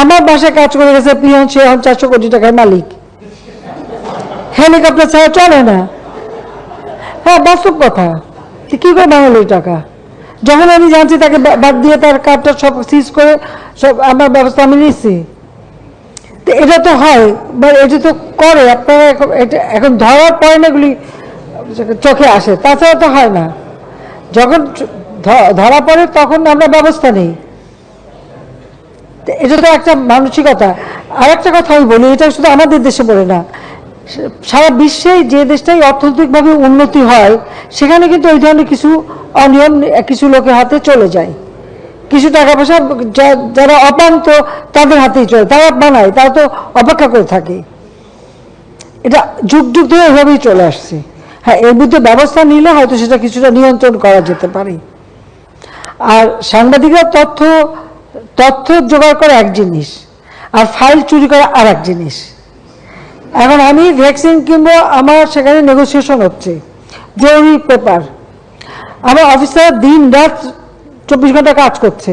আমার বাসায় কাজ করে গেছে পিয়ন, সে এখন চারশো কোটি টাকার মালিক। হেলিকপ্টার ছাড়া চলে না। হ্যাঁ বাস্তব কথা। কি করে বাঙালি টাকা? যখন আমি জানছি তাকে বাদ দিয়ে তার কার্ডটা সব সিজ করে সব আমার ব্যবস্থা আমি নিচ্ছি তো এটা তো হয়, বা এটা তো করে। আপনারা এটা এখন ধরার পরে না এগুলি চোখে আসে। তাছাড়া তো হয় না। যখন ধরা পড়ে তখন আমরা ব্যবস্থা নেই। এটা তো একটা মানসিকতা। আর একটা কথা আমি বলি, এটা শুধু আমাদের দেশে বলে না। সারা বিশ্বে যে দেশটাই অর্থনৈতিকভাবে উন্নতি হয়, সেখানে কিন্তু এই ধরনের কিছু অনিয়ম, কিছু লোকের হাতে চলে যায়। কিছু টাকা পয়সা যারা অপান্ত, তাদের হাতেই চলে, তারা বানায়, তারা তো অপেক্ষা করে থাকে। এটা যুগ যুগ ধরে এভাবেই চলে আসছে। হ্যাঁ এর বিরুদ্ধে ব্যবস্থা নিলে হয়তো সেটা কিছুটা নিয়ন্ত্রণ করা যেতে পারে। আর সাংবাদিকরা তথ্য তথ্য জোগাড় করা এক জিনিস আর ফাইল চুরি করা আর এক জিনিস। এখন আমি ভ্যাকসিন কিনবো, আমার সেখানে নেগোসিয়েশন হচ্ছে। জরুরি পেপার আমার অফিসার দিন রাত চব্বিশ ঘণ্টা কাজ করছে।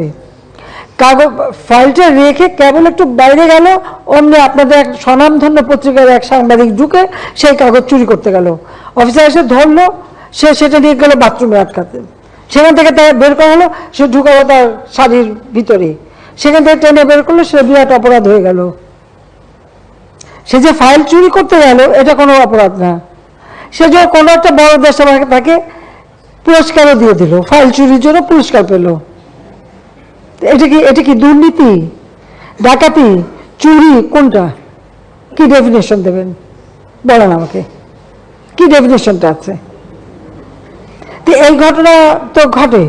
কাগজ ফাইলটা রেখে কেবল একটু বাইরে গেল, অমনি আপনাদের এক স্বনামধন্য পত্রিকার এক সাংবাদিক ঢুকে সেই কাগজ চুরি করতে গেল। অফিসার এসে ধরলো, সে সেটা নিয়ে গেল বাথরুমে আটকাতে। সেখান থেকে তার বের করা হলো, সে ঢুকালো তার শাড়ির ভিতরে। সেখান থেকে টেনে বের করল, সে বিরাট অপরাধ হয়ে গেল। সে যে ফাইল চুরি করতে গেল, এটা কোনো অপরাধ না। সে যে কোনো একটা বড় দেশ তাকে পুরস্কারও দিয়ে দিল। ফাইল চুরির জন্য পুরস্কার পেল। এটা কি এটা কি দুর্নীতি? ডাকাতি? চুরি? কোনটা? কি ডেফিনেশন দেবেন? বলেন আমাকে। কি ডেফিনেশনটা আছে? তো এই ঘটনা তো ঘটে।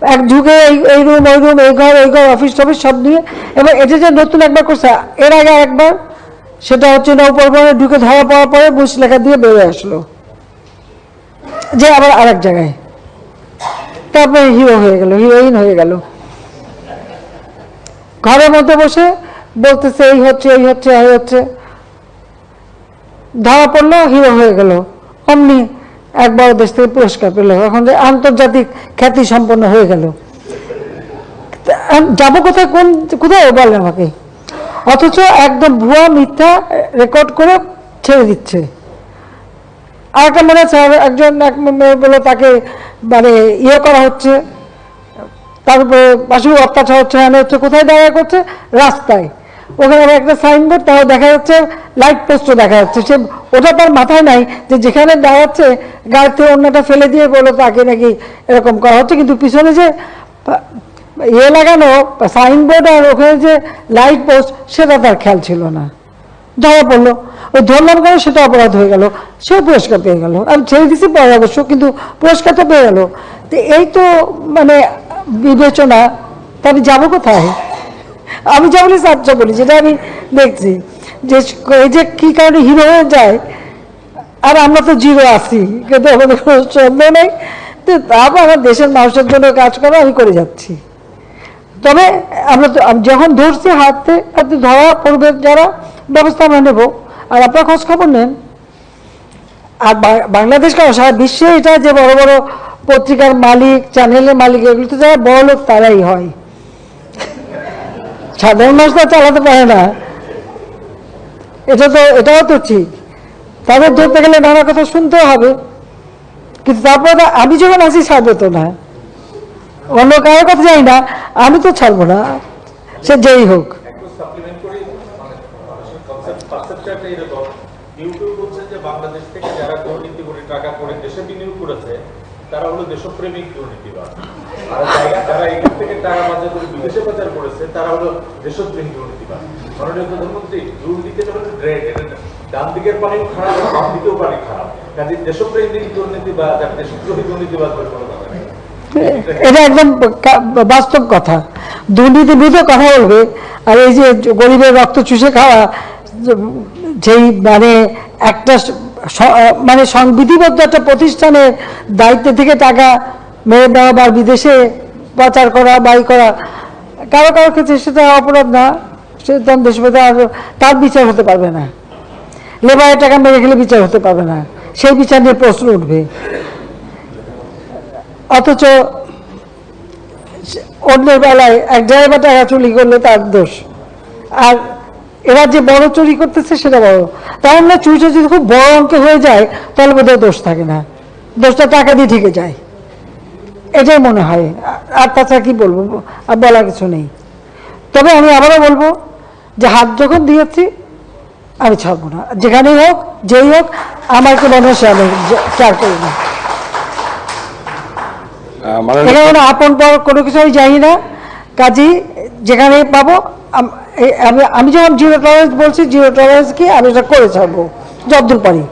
এক যুগে এই এই রুম ওই রুম এই ঘর এই ঘর অফিস টফিস সব নিয়ে, এবার এটা যে নতুন একবার করছে, এর আগে একবার, সেটা হচ্ছে নৌপরবনে ঢুকে ধরা পড়ার পরে বুস লেখা দিয়ে বেরিয়ে আসলো। যে আবার আরেক জায়গায়। তারপরে হিরো হয়ে গেল হিরোইন হয়ে গেল। ঘরের মধ্যে বসে বলতেছে, এই হচ্ছে এই হচ্ছে এই হচ্ছে। ধরা পড়ল হিরো হয়ে গেল। অমনি একবার দেশ থেকে পুরস্কার পেল। এখন যে আন্তর্জাতিক খ্যাতি সম্পন্ন হয়ে গেল। যাব কোথায়, কোন, কোথায় বলে আমাকে? অথচ একদম ভুয়া মিথ্যা রেকর্ড করে ছেড়ে দিচ্ছে। আর একটা মনে আছে একজন এক মেয়ে বলে তাকে মানে ইয়ে করা হচ্ছে তারপরে পাশে অত্যাচার হচ্ছে হ্যাঁ হচ্ছে কোথায় দেখা করছে? রাস্তায়। ওখানে একটা সাইনবোর্ড তাও দেখা যাচ্ছে লাইট পোস্টও দেখা যাচ্ছে। সে ওটা তার মাথায় নাই যে যেখানে দাঁড়াচ্ছে গাড়ি থেকে অন্যটা ফেলে দিয়ে বলো তাকে নাকি এরকম করা হচ্ছে। কিন্তু পিছনে যে ইয়ে লাগানো সাইনবোর্ড আর ওখানে যে লাইট পোস্ট সেটা তার খেয়াল ছিল না। ধরা পড়ল। ওই ধরলাম কেন, সেটা অপরাধ হয়ে গেল। সেও পুরস্কার পেয়ে গেল। আমি ছেড়ে দিছি পরে অবশ্য, কিন্তু পুরস্কার তো পেয়ে গেল। তো এই তো মানে বিবেচনা তা আমি যাব কোথায়? আমি যা বলি সাহায্য বলি, যেটা আমি দেখছি, যে এই যে কী কারণে হিরো হয়ে যায়, আর আমরা তো জিরো আছি, কিন্তু আমাদের কোনো সন্দেহ নেই, তো তারপর আমার দেশের মানুষের জন্য কাজ করা, আমি করে যাচ্ছি। তবে আমরা তো যখন ধরছি হাতে হাতে ধরা পড়বে যারা, ব্যবস্থা আমরা নেব। আর আপনার খোঁজ খবর নেন। আর বাংলাদেশ কেন, সারা বিশ্বে এটা যে বড় বড় পত্রিকার মালিক চ্যানেলের মালিক, এগুলো তো যারা বড় লোক তারাই হয়। সাধারণ মানুষ তো চালাতে পারে না। এটা তো, এটাও তো ঠিক। তাদের ধরতে গেলে নানা কথা শুনতে হবে। কিন্তু তারপরে আমি যখন আছি, ছাড়বো তো না। অন্য কারোর কথা জানি না, আমি তো ছাড়বো না। সে যেই হোক। মানে ইউটিউব বলছে যে, বাংলাদেশ থেকে যারা টাকা করে দেশে বিনিয়োগ করেছে তারা হলো দেশপ্রেমিক দুর্নীতিবাদ আর যারা- এখান থেকে টাকা বাজার করে বিদেশে পাচার করেছে, তারা হলো দেশপ্রেমিক দুর্নীতিবাদ মাননীয় প্রধানমন্ত্রী দুর্নীতিটা হলো ড্রেন এটা ডান দিকের পানিও খারাপ বাম দিকেও পানি খারাপ। কাজে দেশপ্রেমিক দুর্নীতিবাদ আর দেশদ্রোহী দুর্নীতিবাদ বলে কোনো কথা নেই। এটা একদম বাস্তব কথা। দুর্নীতি বিরুদ্ধে কথা বলবে, আর এই যে গরিবের রক্ত চুষে খাওয়া যেই মানে একটা মানে সংবিধিবদ্ধ একটা প্রতিষ্ঠানের দায়িত্ব থেকে টাকা মেরে দেওয়া বা বিদেশে পাচার করা, বাই করা, কারও কারও ক্ষেত্রে সেটা অপরাধ না সে তখন দেশ তার বিচার হতে পারবে না। লেবারের টাকা মেরে খেলে বিচার হতে পারবে না। সেই বিচার নিয়ে প্রশ্ন উঠবে। অথচ অন্যের বেলায় এক ড্রাইভার টাকা চুরি করলে তার দোষ। আর এরা যে বড় চুরি করতেছে সেটা বড়। তার না চুরিটা যদি খুব বড় অঙ্ক হয়ে যায় তাহলে বোধহয় দোষ থাকে না। দোষটা টাকা দিয়ে ঠিকে যায়। এটাই মনে হয়। আর তাছাড়া কি বলব? আর বলার কিছু নেই। তবে আমি আবারও বলব যে হাত যখন দিয়েছি আমি ছাড়বো না। যেখানেই হোক যেই হোক আমার কি মনে হয় সে আমি চার করি না কোনো আপন পর কোনো কিছু আমি জানি না। কাজী যেখানে পাবো আমি যখন জিরো টলারেন্স বলছি জিরো টলারেন্স কি? আমি এটা করে ছাড়বো যতদূর পারি।